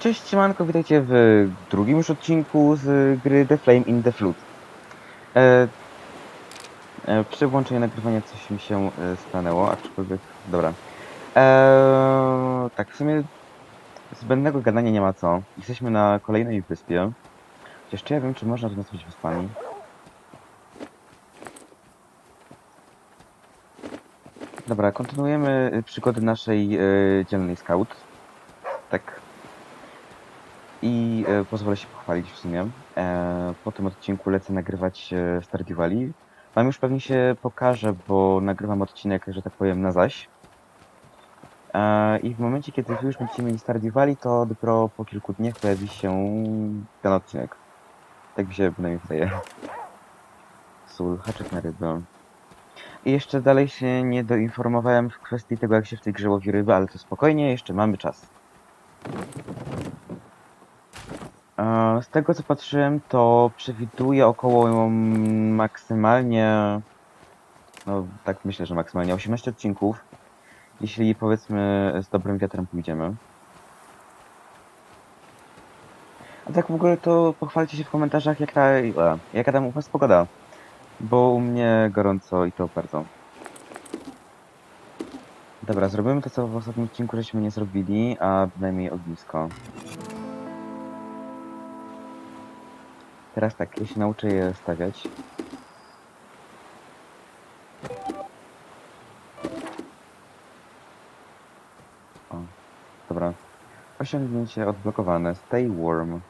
Cześć, siemanko, witajcie w drugim już odcinku z gry The Flame in the Flood. E, e, przy włączeniu nagrywania coś mi się e, stanęło, aczkolwiek, dobra. E, tak, w sumie zbędnego gadania nie ma co. Jesteśmy na kolejnej wyspie. Chociaż czy ja wiem, czy można to nazwać wyspami? Dobra, kontynuujemy y, przygody naszej e, dzielnej scout. Tak, i e, pozwolę się pochwalić w sumie. E, po tym odcinku lecę nagrywać e, Stardew Valley. Wam już pewnie się pokażę, bo nagrywam odcinek, że tak powiem, na zaś. E, I w momencie, kiedy wy już będziecie mieli Stardew Valley, to dopiero po kilku dniach pojawi się ten odcinek. Tak mi się przynajmniej wydaje. Sól, haczyk na rybę. I jeszcze dalej się nie doinformowałem w kwestii tego, jak się w tej grze łowi ryby, ale to spokojnie, jeszcze mamy czas. E, Z tego co patrzyłem, to przewiduje około mm, maksymalnie, no tak myślę, że maksymalnie 18 odcinków, jeśli powiedzmy z dobrym wiatrem pójdziemy. A tak w ogóle to pochwalcie się w komentarzach, jak ta, e, jaka tam u was pogoda, bo u mnie gorąco i to bardzo. Dobra, zrobimy to, co w ostatnim odcinku żeśmy nie zrobili, a bynajmniej ognisko. Teraz tak, ja się nauczę je stawiać. O, dobra. Osiągnięcie odblokowane. Stay warm.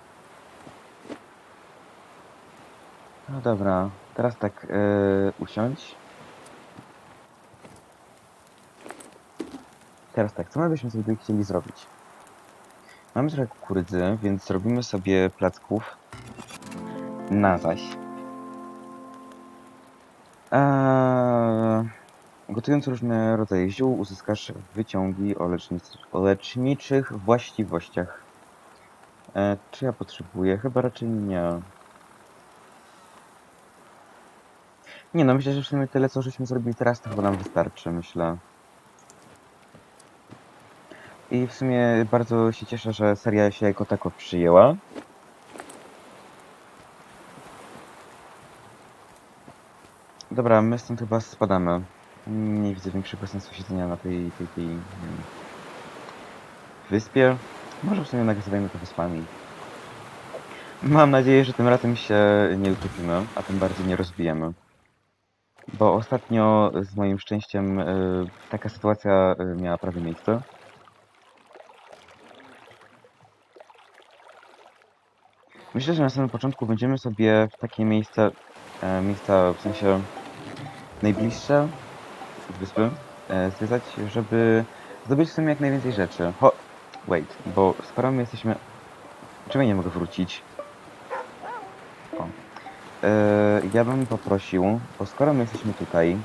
No dobra, teraz tak, yy, usiądź. Teraz tak, co my byśmy sobie chcieli zrobić? Mamy trochę kukurydzy, więc zrobimy sobie placków na zaś. Eee, gotując różne rodzaje ziół, uzyskasz wyciągi o, lecznic- o leczniczych właściwościach. Eee, czy ja potrzebuję? Chyba raczej nie. Nie no, myślę, że w sumie tyle, co żeśmy zrobili teraz, to chyba nam wystarczy, myślę. I w sumie bardzo się cieszę, że seria się jako tako przyjęła. Dobra, my stąd chyba spadamy. Nie widzę większego sensu siedzenia na tej, tej, tej wiem, wyspie. Może w sumie nagrywajmy to wyspami. Mam nadzieję, że tym razem się nie utopimy, a tym bardziej nie rozbijemy. Bo ostatnio z moim szczęściem y, taka sytuacja y, miała prawie miejsce. Myślę, że na samym początku będziemy sobie w takie miejsce, e, miejsca w sensie najbliższe wyspy e, zwiedzać, żeby zdobyć w sumie jak najwięcej rzeczy. Ho, wait, bo skoro my jesteśmy... Czemu ja nie mogę wrócić? O. E, ja bym poprosił, bo skoro my jesteśmy tutaj,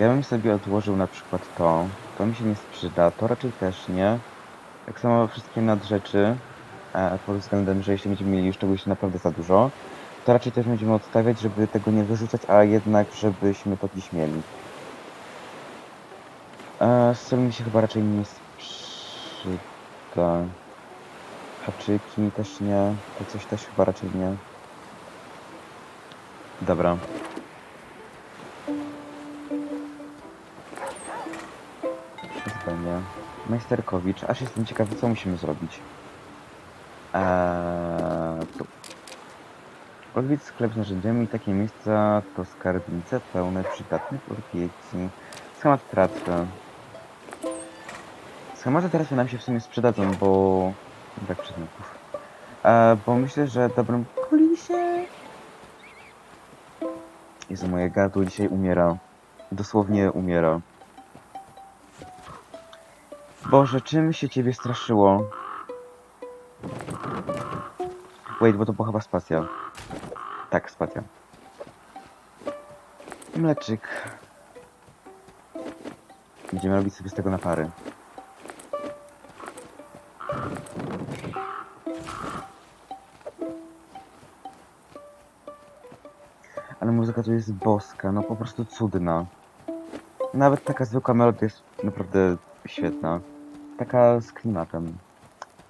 ja bym sobie odłożył na przykład to, to mi się nie sprzyda, to raczej też nie. Tak samo wszystkie nadrzeczy, e, pod względem, że jeśli będziemy mieli już czegoś naprawdę za dużo, to raczej też będziemy odstawiać, żeby tego nie wyrzucać, a jednak żebyśmy to gdzieś mieli. E, mi się chyba raczej nie sprzyda. Haczyki też nie, to coś też chyba raczej nie. Dobra. Zupełnie. Majsterkowicz, aż jestem ciekawy, co musimy zrobić. Eee. Odwiedź sklep z narzędziami. Takie miejsca to skarbnice pełne przydatnych opieki. Schemat tratwy. Schematy tratwy nam się w sumie przydadzą, bo... Brak przedmiotów. E, bo myślę, że dobrym kulisie... Jezu, moje gardło dzisiaj umiera. Dosłownie umiera. Boże, czym się ciebie straszyło? Wait, bo to była chyba spacja. Tak, spacja. Mleczyk. Będziemy robić sobie z tego napary. Ale muzyka tu jest boska, no po prostu cudna. Nawet taka zwykła melodia jest naprawdę świetna. Taka z klimatem.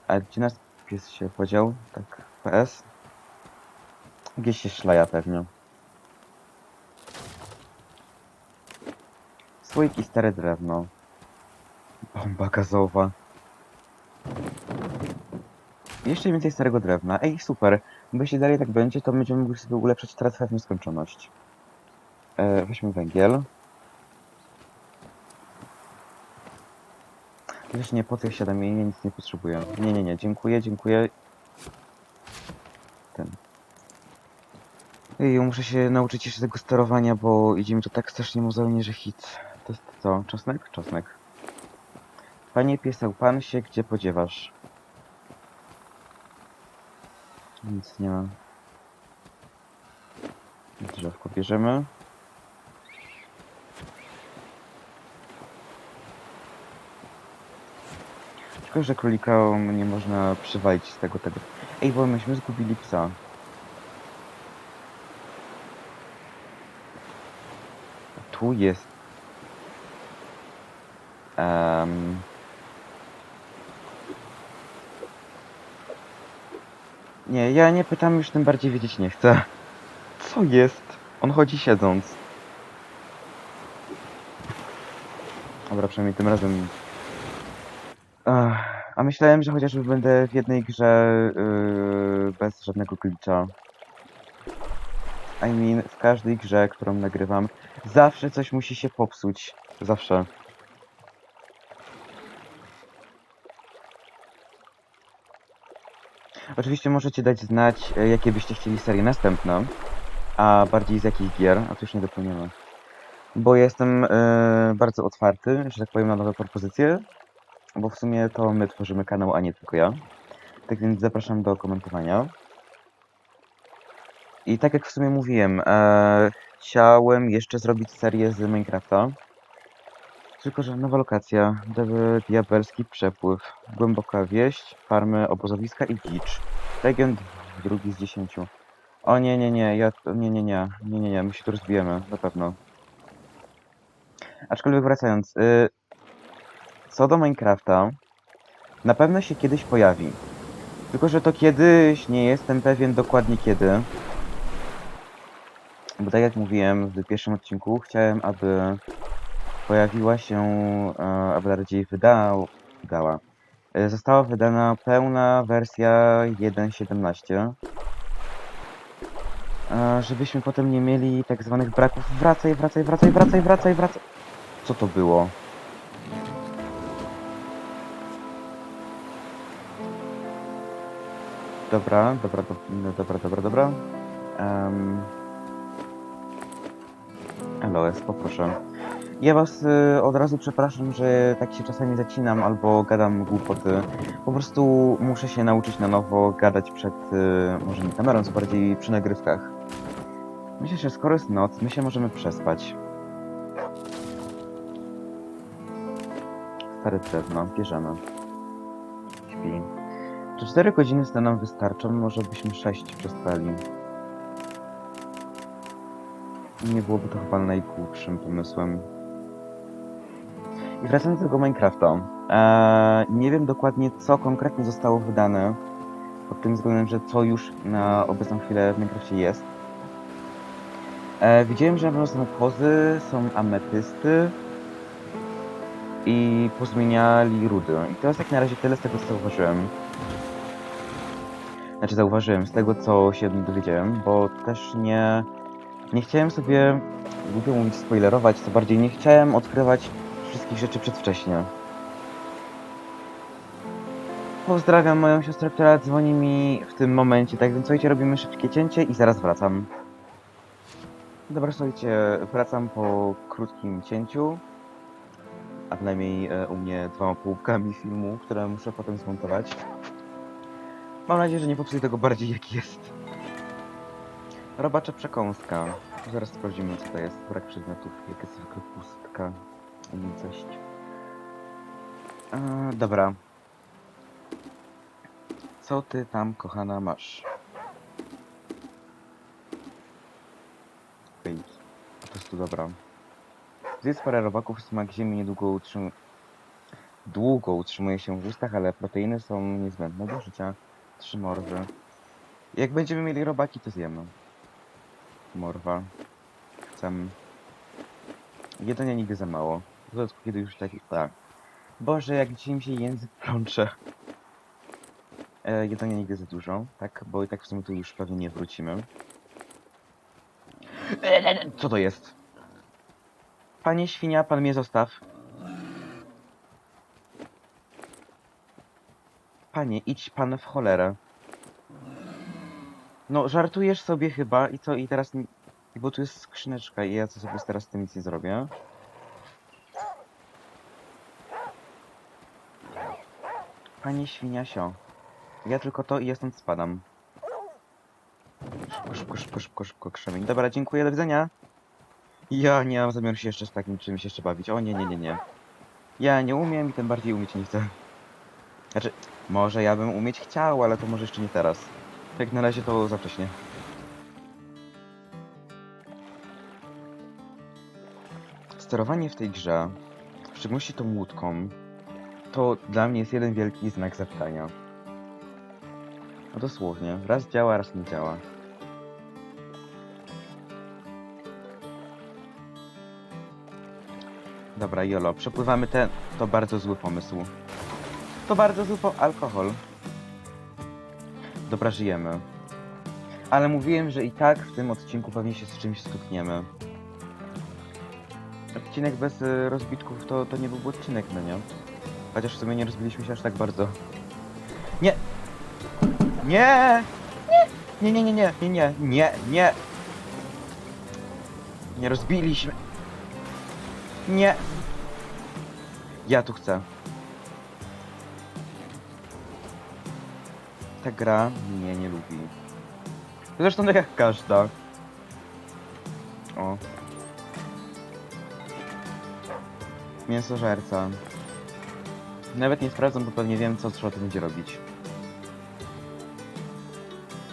A gdzie nasz pies się podział? Tak, PS? Gdzieś się szlaja pewnie. Słoik i stare drewno. Bomba gazowa. Jeszcze więcej starego drewna. Ej, super. Bo jeśli dalej tak będzie, to będziemy mogli sobie ulepszyć tratwę w nieskończoność. E, weźmy węgiel. Wiesz, nie, po siadam i nic nie potrzebuję. Nie, nie, nie, dziękuję, dziękuję. Ej, muszę się nauczyć jeszcze tego sterowania, bo idzie mi to tak strasznie mozolnie, że hit. To jest co? Czosnek? Czosnek. Panie pieseł, pan się gdzie podziewasz? Nic nie ma. Drzewko bierzemy. Szkoda, że królika nie można przywalić z tego tego. Ej, bo myśmy zgubili psa. Tu jest. Um... Nie, ja nie pytam, już tym bardziej wiedzieć nie chcę. Co jest? On chodzi siedząc. Dobra, przynajmniej tym razem. Ach, a myślałem, że chociażby będę w jednej grze yy, bez żadnego glitcha. I mean, w każdej grze, którą nagrywam, zawsze coś musi się popsuć. Zawsze. Oczywiście możecie dać znać, e, jakie byście chcieli serie następne, a bardziej z jakich gier, a tu już nie dopłyniemy. Bo jestem e, bardzo otwarty, że tak powiem, na nowe propozycje, bo w sumie to my tworzymy kanał, a nie tylko ja. Tak więc zapraszam do komentowania. I tak jak w sumie mówiłem, e, chciałem jeszcze zrobić serię z Minecrafta. Tylko, że nowa lokacja, Diabe- diabelski przepływ, głęboka wieść, farmy, obozowiska i dzicz. Region drugi z dziesięciu. O nie, nie, nie, ja, nie, nie, nie, nie, nie, nie, my się tu rozbijemy, na pewno. Aczkolwiek wracając, y, co do Minecrafta, na pewno się kiedyś pojawi. Tylko, że to kiedyś nie jestem pewien dokładnie kiedy. Bo tak jak mówiłem w pierwszym odcinku, chciałem, aby pojawiła się, e, aby bardziej wydał, wydała. E, Została wydana pełna wersja 1.17. e, Żebyśmy potem nie mieli tak zwanych braków. Wracaj, wracaj, wracaj, wracaj, wracaj, wracaj. Co to było? Dobra, dobra, do, no dobra, dobra, dobra. Um, LOS, poproszę. Ja was y, od razu przepraszam, że tak się czasami zacinam albo gadam głupoty. Po prostu muszę się nauczyć na nowo gadać przed, y, może nie kamerą, co bardziej przy nagrywkach. Myślę, że skoro jest noc, my się możemy przespać. Stare drewno, bierzemy. Śpi. Czy 4 godziny z nam wystarczą? Może byśmy 6 przespali. Nie byłoby to chyba najgłupszym pomysłem. I wracając do tego Minecrafta. Eee, nie wiem dokładnie, co konkretnie zostało wydane. Pod tym względem, że co już na obecną chwilę w Minecrafcie jest. Eee, widziałem, że na pewno są kozy, są ametysty i pozmieniali rudy. I to jest jak na razie tyle z tego, co zauważyłem. Znaczy zauważyłem, z tego, co się dowiedziałem, bo też nie... Nie chciałem sobie, głupio mówić, spoilerować, co bardziej nie chciałem odkrywać wszystkich rzeczy przedwcześnie. Pozdrawiam moją siostrę, która dzwoni mi w tym momencie, tak więc słuchajcie, robimy szybkie cięcie i zaraz wracam. Dobra, słuchajcie, wracam po krótkim cięciu, a przynajmniej e, u mnie dwoma połówkami filmu, które muszę potem zmontować. Mam nadzieję, że nie popsuję tego bardziej jaki jest. Robacza przekąska. Zaraz sprawdzimy co to jest. Brak przedmiotów, jak jest zwykle pustka nicość. E, dobra. Co ty tam, kochana, masz? Okej, po prostu dobra. Zjedz parę robaków, smak ziemi niedługo utrzym... długo utrzymuje się w ustach, ale proteiny są niezbędne do życia. Trzy morwy. Jak będziemy mieli robaki, to zjemy. Morwa. Chcemy. Jedzenia nigdy za mało. W dodatku, kiedy już tak... tak. Boże, jak dzisiaj mi się język plącze. E, jedzenia nigdy za dużo, tak? Bo i tak w sumie tu już pewnie nie wrócimy. Co to jest? Panie świnia, pan mnie zostaw. Panie, idź pan w cholerę. No, żartujesz sobie chyba i co, i teraz... Bo tu jest skrzyneczka i ja co sobie teraz z tym nic nie zrobię. Panie świniasio. Ja tylko to i ja stąd spadam. Szybko, szybko, szybko, szybko, szybko, krzemień. Dobra, dziękuję, do widzenia. Ja nie mam zamiaru się jeszcze z takim czymś jeszcze bawić. O nie, nie, nie, nie. Ja nie umiem i tym bardziej umieć nie chcę. Znaczy, może ja bym umieć chciał, ale to może jeszcze nie teraz. Jak na razie to za wcześnie. Sterowanie w tej grze, w szczególności tą łódką, to dla mnie jest jeden wielki znak zapytania. No dosłownie, raz działa, raz nie działa. Dobra, Jolo, przepływamy ten. To bardzo zły pomysł. To bardzo zły po... alkohol. Dobra, żyjemy. Ale mówiłem, że i tak w tym odcinku pewnie się z czymś stukniemy. Odcinek bez y, rozbitków to, to nie byłby odcinek, no nie? Chociaż w sumie nie rozbiliśmy się aż tak bardzo. Nie! Nie! Nie, nie, nie, nie, nie, nie, nie, nie! Nie rozbiliśmy. Nie! Ja tu chcę. Ta gra mnie nie lubi. Zresztą tak jak każda. O. Mięsożerca. Nawet nie sprawdzam, bo pewnie wiem, co trzeba tu będzie robić.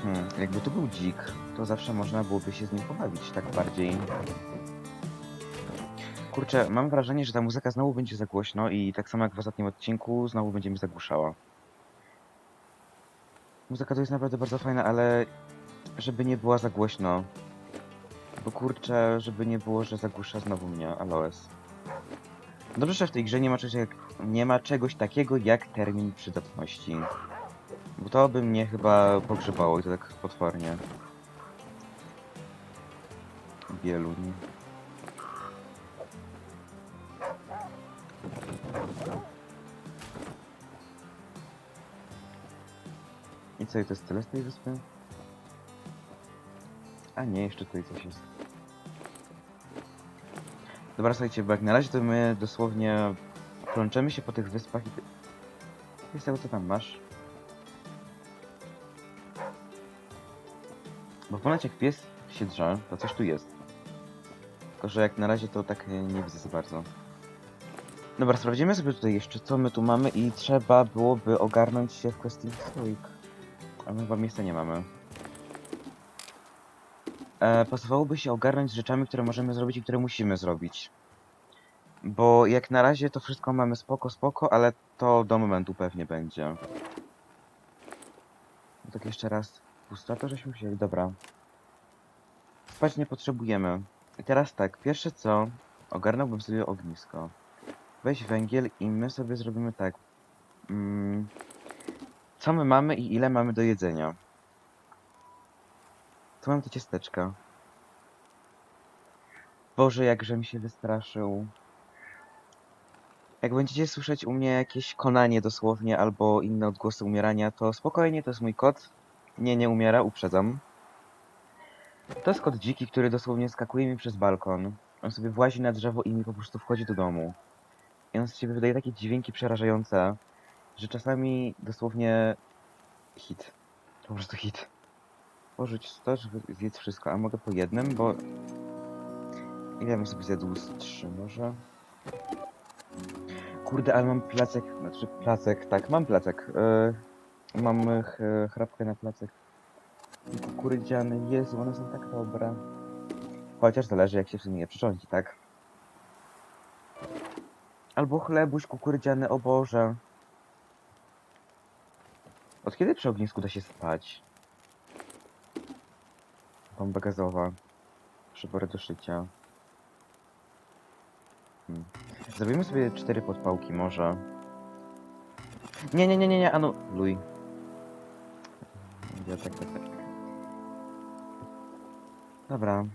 Hmm, jakby to był dzik, to zawsze można byłoby się z nim pobawić, tak bardziej. Kurczę, mam wrażenie, że ta muzyka znowu będzie za głośno i tak samo jak w ostatnim odcinku, znowu będzie mi zagłuszała. Muzyka to jest naprawdę bardzo fajna, ale żeby nie była za głośno. Bo kurczę, żeby nie było, że zagłusza znowu mnie Aloes. Dobrze, że w tej grze nie ma, czegoś jak, nie ma czegoś takiego jak termin przydatności. Bo to by mnie chyba pogrzebało i to tak potwornie. Bieluń. Co, i to jest tyle z tej wyspy? A nie, jeszcze tutaj coś jest. Dobra, słuchajcie, bo jak na razie to my dosłownie plączemy się po tych wyspach i... Jest tego, co tam masz? Bo ponoć jak pies się drze, to coś tu jest. Tylko, że jak na razie to tak nie widzę za bardzo. Dobra, sprawdzimy sobie tutaj jeszcze, co my tu mamy i trzeba byłoby ogarnąć się w kwestii stójk. A my chyba miejsca nie mamy. E, pasowałoby się ogarnąć z rzeczami, które możemy zrobić i które musimy zrobić. Bo jak na razie to wszystko mamy spoko, spoko, ale to do momentu pewnie będzie. No tak jeszcze raz. Pusta to żeśmy wzięli, dobra. Spać nie potrzebujemy. I teraz tak, pierwsze co, ogarnąłbym sobie ognisko. Weź węgiel i my sobie zrobimy tak. Mm, co my mamy i ile mamy do jedzenia? Tu mam te ciasteczka. Boże, jakże mi się wystraszył. Jak będziecie słyszeć u mnie jakieś konanie dosłownie albo inne odgłosy umierania, to spokojnie, to jest mój kot. Nie, nie umiera, uprzedzam. To jest kot dziki, który dosłownie skakuje mi przez balkon. On sobie włazi na drzewo i mi po prostu wchodzi do domu. I on z wydaje takie dźwięki przerażające, że czasami dosłownie hit. Po prostu hit. Porzuć to, żeby zjedz wszystko, a mogę po jednym, bo... Ile bym sobie zjadł z trzy może? Kurde, ale mam placek, znaczy placek, tak, mam placek. Yy, mam e, ch chrapkę na placek. Kukurydziany, Jezu, one są tak dobre. Chociaż zależy jak się w sumie je przyrządzi, tak? Albo chlebuś kukurydziany, o Boże. Od kiedy przy ognisku da się spać? Bomba gazowa. Przybory do szycia. Hmm. Zrobimy sobie cztery podpałki może. Nie, nie, nie, nie, nie, anu... Luj. Ja tak, tak, tak. Dobra.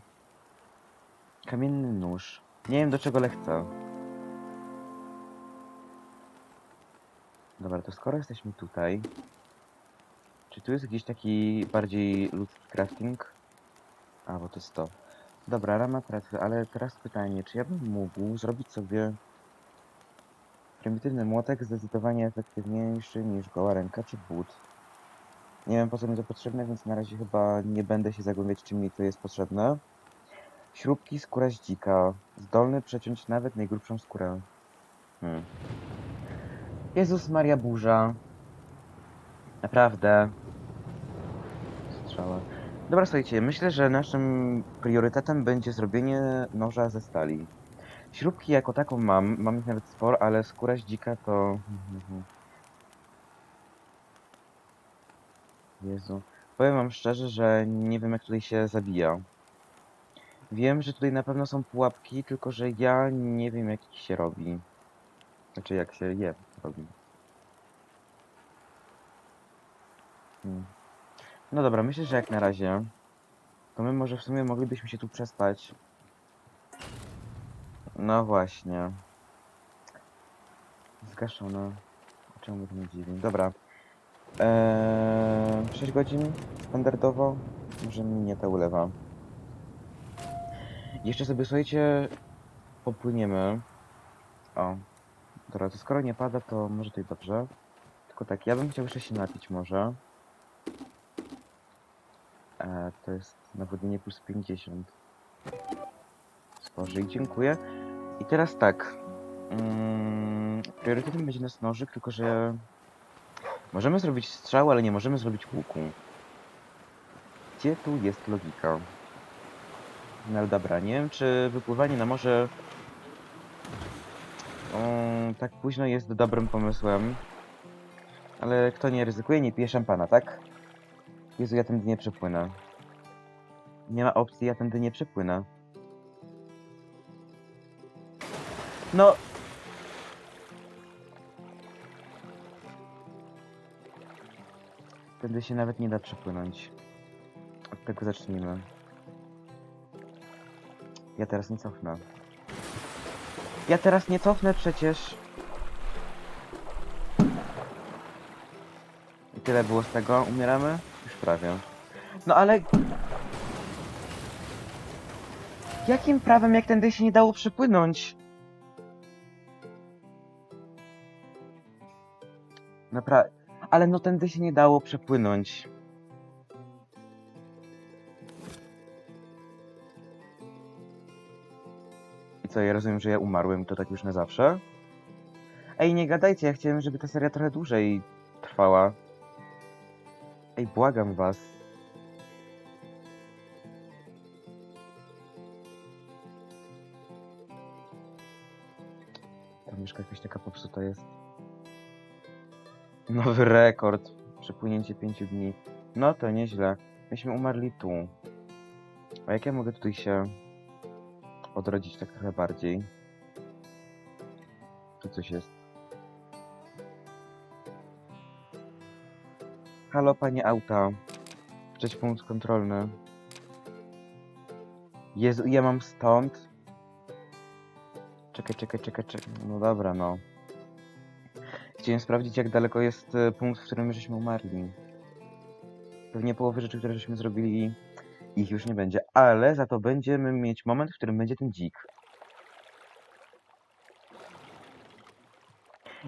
Kamienny nóż. Nie wiem do czego ale chcę. Dobra, to skoro jesteśmy tutaj... Czy tu jest jakiś taki bardziej ludzki crafting? A, bo to jest to. Dobra, rama tratwy, ale teraz pytanie, czy ja bym mógł zrobić sobie prymitywny młotek zdecydowanie efektywniejszy niż goła ręka czy but? Nie wiem po co mi to potrzebne, więc na razie chyba nie będę się zagłębiać czym mi to jest potrzebne. Śrubki skóra dzika. Zdolny przeciąć nawet najgrubszą skórę. Hmm. Jezus Maria Burza. Naprawdę. Strzała. Dobra, słuchajcie, myślę, że naszym priorytetem będzie zrobienie noża ze stali. Śrubki jako taką mam, mam ich nawet sporo, ale skóra z dzika to... Jezu. Powiem wam szczerze, że nie wiem jak tutaj się zabija. Wiem, że tutaj na pewno są pułapki, tylko że ja nie wiem jak ich się robi. Znaczy jak się je robi. Hmm. No dobra, myślę, że jak na razie to my może w sumie moglibyśmy się tu przespać. No właśnie. Zgaszone. Czemu to nie dziwi? Dobra. Eee, 6 godzin standardowo. Może mi nie to ulewa. Jeszcze sobie, słuchajcie, popłyniemy. O. Dobra, to skoro nie pada, to może to i dobrze. Tylko tak, ja bym chciał jeszcze się napić może. E, to jest nawodnienie plus 50. Spożyj, dziękuję. I teraz tak. Mm, priorytetem będzie nas nożyk, tylko że możemy zrobić strzał, ale nie możemy zrobić łuku. Gdzie tu jest logika? No czy wypływanie na morze mm, tak późno jest dobrym pomysłem. Ale kto nie ryzykuje, nie pije szampana, tak? Jezu, ja tędy nie przepłynę. Nie ma opcji, ja tędy nie przepłynę. No... Tędy się nawet nie da przepłynąć. Od tego zacznijmy. Ja teraz nie cofnę. Ja teraz nie cofnę przecież. I tyle było z tego. Umieramy? No ale... Jakim prawem, jak tędy się nie dało przepłynąć? Naprawdę... Ale no tędy się nie dało przepłynąć. I co, ja rozumiem, że ja umarłem, to tak już na zawsze? Ej, nie gadajcie, ja chciałem, żeby ta seria trochę dłużej trwała. Ej, błagam was. Ta myszka jakaś taka popsuta jest. Nowy rekord. Przepłynięcie 5 dni. No to nieźle. Myśmy umarli tu. A jak ja mogę tutaj się odrodzić tak trochę bardziej? Tu coś jest. Halo, panie auta. Wczeć punkt kontrolny. Jezu, ja mam stąd. Czekaj, czekaj, czekaj, czekaj. No dobra, no. Chciałem sprawdzić, jak daleko jest e, punkt, w którym żeśmy umarli. Pewnie połowy rzeczy, które żeśmy zrobili, ich już nie będzie. Ale za to będziemy mieć moment, w którym będzie ten dzik.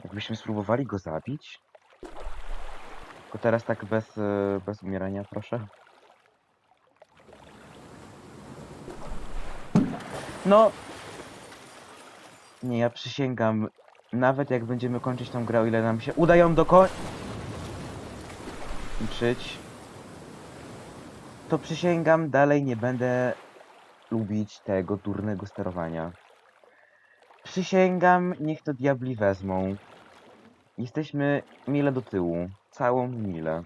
Jakbyśmy spróbowali go zabić. Tylko teraz tak bez, e, bez umierania, proszę. No. Nie, ja przysięgam. Nawet jak będziemy kończyć tą grę, o ile nam się uda ją dokończyć, to przysięgam, dalej nie będę lubić tego durnego sterowania. Przysięgam, niech to diabli wezmą. Jesteśmy mile do tyłu. Całą milę.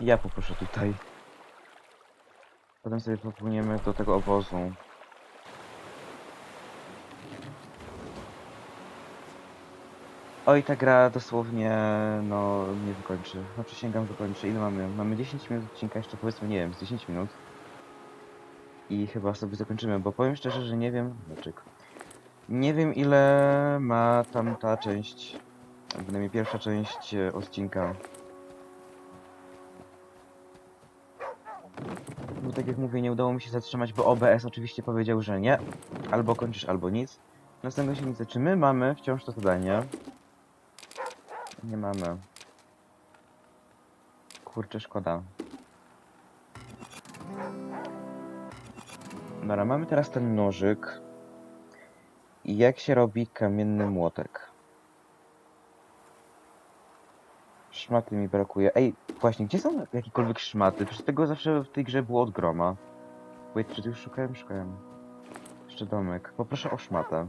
Ja poproszę tutaj. Potem sobie popłyniemy do tego obozu. Oj, ta gra dosłownie, no, nie wykończy. No, przysięgam, wykończy. Ile mamy? Mamy 10 minut odcinka, jeszcze powiedzmy, nie wiem, z 10 minut. I chyba sobie zakończymy, bo powiem szczerze, że nie wiem... Dlaczego? Nie wiem, ile ma tam ta część, przynajmniej pierwsza część e, odcinka. Bo tak jak mówię, nie udało mi się zatrzymać, bo OBS oczywiście powiedział, że nie. Albo kończysz, albo nic. Następnie się nic. Czy my mamy wciąż to zadanie? Nie mamy. Kurczę, szkoda. Dobra, mamy teraz ten nożyk. I jak się robi kamienny młotek? Szmaty mi brakuje. Ej, właśnie, gdzie są jakiekolwiek szmaty? Przecież tego zawsze w tej grze było od groma. Wait, tu już szukałem? Szukałem. Jeszcze domek. Poproszę o szmatę.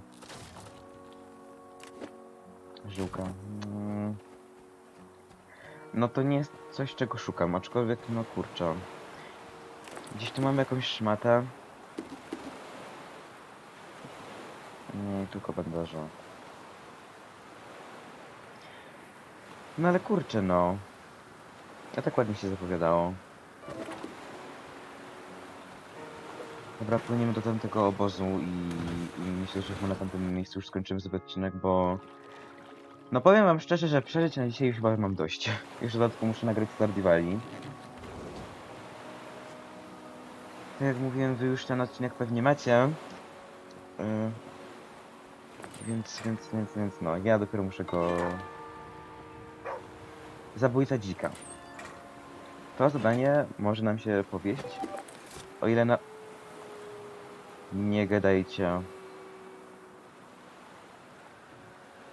Żyłka. Mm. No to nie jest coś, czego szukam, aczkolwiek, no kurczę. Gdzieś tu mamy jakąś szmatę. Nie, tylko bandaża. No ale kurczę, no. A tak ładnie się zapowiadało. Dobra, płyniemy do tamtego obozu i, i myślę, że chyba na tamtym miejscu już skończymy sobie odcinek, bo... No powiem wam szczerze, że przeżyć na dzisiaj już chyba mam dość. Jeszcze dodatkowo muszę nagrać Stardew Valley. Tak jak mówiłem, wy już ten odcinek pewnie macie. Yy, więc, więc, więc, więc no, ja dopiero muszę go... Zabójca dzika. To zadanie może nam się powieść, o ile na... Nie gadajcie.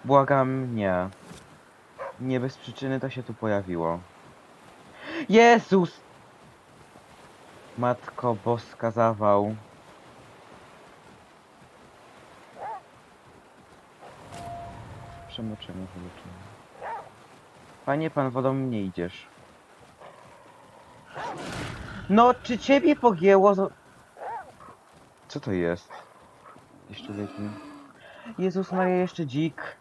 Błagam, nie. Nie bez przyczyny to się tu pojawiło. Jezus! Matko boska zawał. Przemoczenie, wyleczenie. Panie, pan wodą nie idziesz. No, czy ciebie pogięło? zo- Co to jest? Jeszcze wieki. Jezus Maria, jeszcze dzik.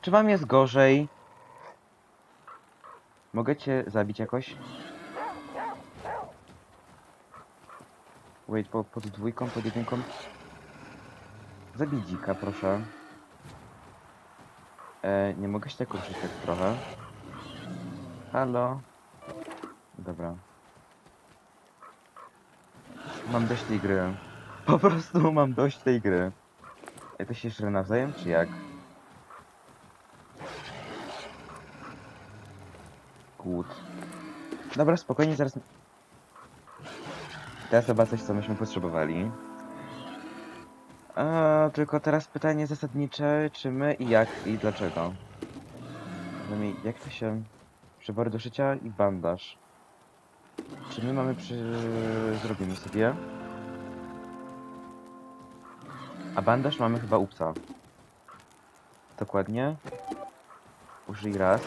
Czy wam jest gorzej? Mogę cię zabić jakoś? Wait, po, pod dwójką, pod jedynką. Zabij dzika, proszę. E, nie mogę się tak ruszyć tak trochę. Halo? Dobra. Mam dość tej gry. Po prostu mam dość tej gry. Ej, to się jeszcze nawzajem, czy jak? Głód. Dobra, spokojnie, zaraz... Teraz chyba coś, co myśmy potrzebowali. A, tylko teraz pytanie zasadnicze, czy my i jak i dlaczego? Przynajmniej jak to się... Przybory do szycia i bandaż. Czy my mamy przy... Zrobimy sobie. A bandaż mamy chyba u psa. Dokładnie. Użyj raz.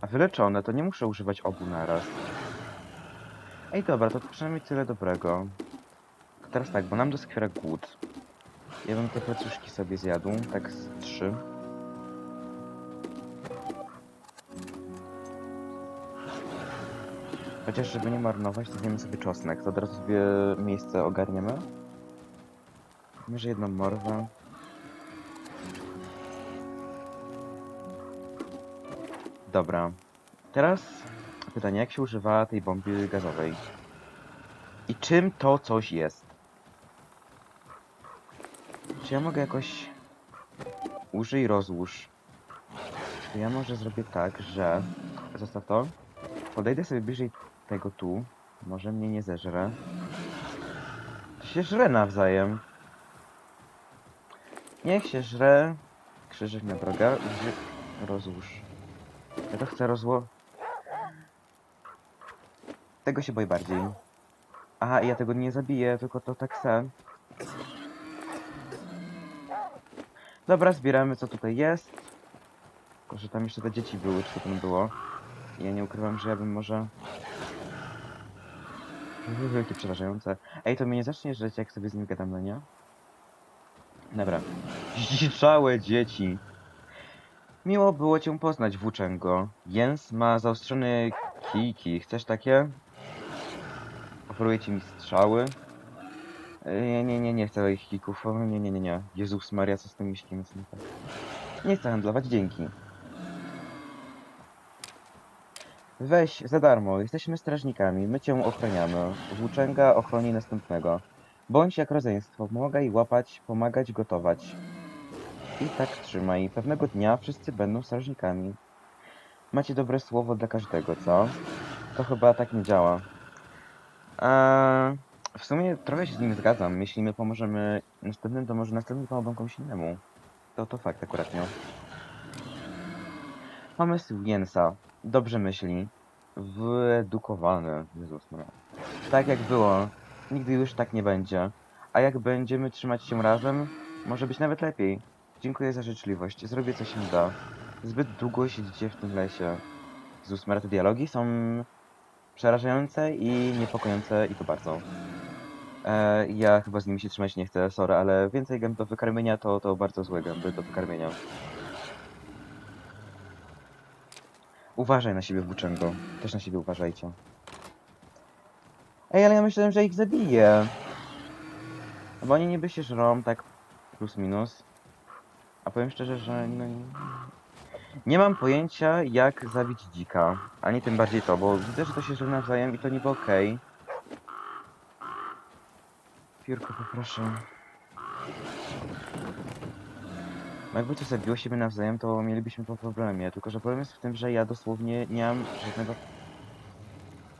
A wyleczone, to nie muszę używać obu naraz. Ej, dobra, to przynajmniej tyle dobrego. Teraz tak, bo nam doskwiera głód. Ja bym te placuszki sobie zjadł, tak z trzy. Chociaż, żeby nie marnować, to zjemy sobie czosnek. To od razu sobie miejsce ogarniemy. Może jedną morwę. Dobra. Teraz pytanie, jak się używa tej bomby gazowej? I czym to coś jest? Czy ja mogę jakoś... Użyj, rozłóż. Czy ja może zrobię tak, że... Zostaw to. Podejdę sobie bliżej tego tu. Może mnie nie zeżre. To się żre nawzajem. Niech się żre. Krzyżyk na drogę. Uży... Rozłóż. Ja to chcę rozło... Tego się boję bardziej. Aha, ja tego nie zabiję, tylko to tak se. Dobra, zbieramy co tutaj jest. Tylko, że tam jeszcze te dzieci były, czy to tam było. Ja nie ukrywam, że ja bym może... Jakie przerażające. Ej, to mnie nie zacznie żyć, jak sobie z nim gadam, no nie? Dobra. Zdziczałe dzieci. Miło było cię poznać, włóczęgo. Jens ma zaostrzone kijki. Chcesz takie? Oferuję ci mi strzały. E, Nie, nie, nie, nie chcę ich kijków. O, nie, nie, nie, nie. Jezus Maria, co z tym myślimy? Nie tak? Nie chcę handlować, dzięki. Weź, za darmo. Jesteśmy strażnikami. My cię ochroniamy. Włóczęga ochroni następnego. Bądź jak rodzeństwo. Pomagaj łapać, pomagać gotować. I tak trzymaj. Pewnego dnia wszyscy będą strażnikami. Macie dobre słowo dla każdego, co? To chyba tak nie działa. Eee, w sumie trochę się z nim zgadzam. Jeśli my pomożemy następnym, to może następny pomogą komuś innemu. To to fakt akurat, nie? Pomysł Jensa. Dobrze myśli. Wyedukowany. Jezus Maria. Tak jak było. Nigdy już tak nie będzie. A jak będziemy trzymać się razem, może być nawet lepiej. Dziękuję za życzliwość. Zrobię co się da. Zbyt długo siedzicie w tym lesie. Jezus te dialogi są przerażające i niepokojące i to bardzo. E, ja chyba z nimi się trzymać nie chcę, sorry, ale więcej gęb do wykarmienia to, to bardzo złe gęby do wykarmienia. Uważaj na siebie, włóczęgo. Też na siebie uważajcie. Ej, ale ja myślałem, że ich zabiję. Bo oni niby się żrą, tak plus minus. A powiem szczerze, że no, nie- mam pojęcia jak zabić dzika. Ani tym bardziej to, bo widzę, że to się żre nawzajem i to niby okej. Piórko poproszę. No Jakby to zabiło siebie nawzajem, to mielibyśmy po problemie. Tylko, że problem jest w tym, że ja dosłownie nie mam żadnego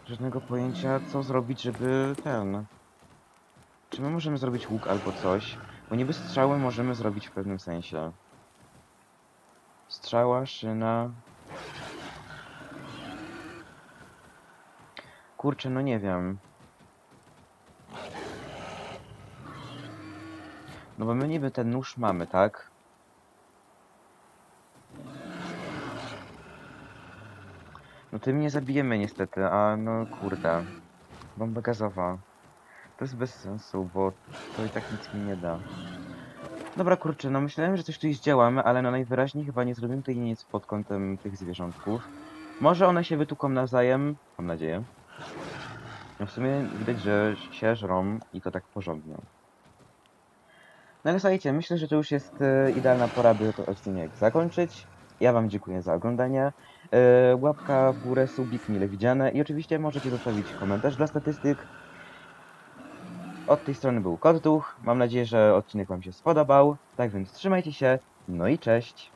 żadnego pojęcia, co zrobić, żeby ten... Czy my możemy zrobić łuk albo coś? Bo niby strzały możemy zrobić w pewnym sensie. Strzała, szyna... Kurczę, no nie wiem. No bo my niby ten nóż mamy, tak? No tym nie zabijemy niestety, a no kurde. Bomba gazowa. To jest bez sensu, bo to i tak nic mi nie da. Dobra kurczę, no myślałem, że coś tu zdziałamy, ale no najwyraźniej chyba nie zrobimy tutaj nic pod kątem tych zwierzątków. Może one się wytuką nawzajem, mam nadzieję. No w sumie widać, że się żrą i to tak porządnie. No ale słuchajcie, myślę, że to już jest e, idealna pora, by ten odcinek zakończyć. Ja wam dziękuję za oglądanie. E, łapka w górę, subik mile widziane i oczywiście możecie zostawić komentarz dla statystyk. Od tej strony był Kot Duch. Mam nadzieję, że odcinek wam się spodobał. Tak więc trzymajcie się. No i cześć.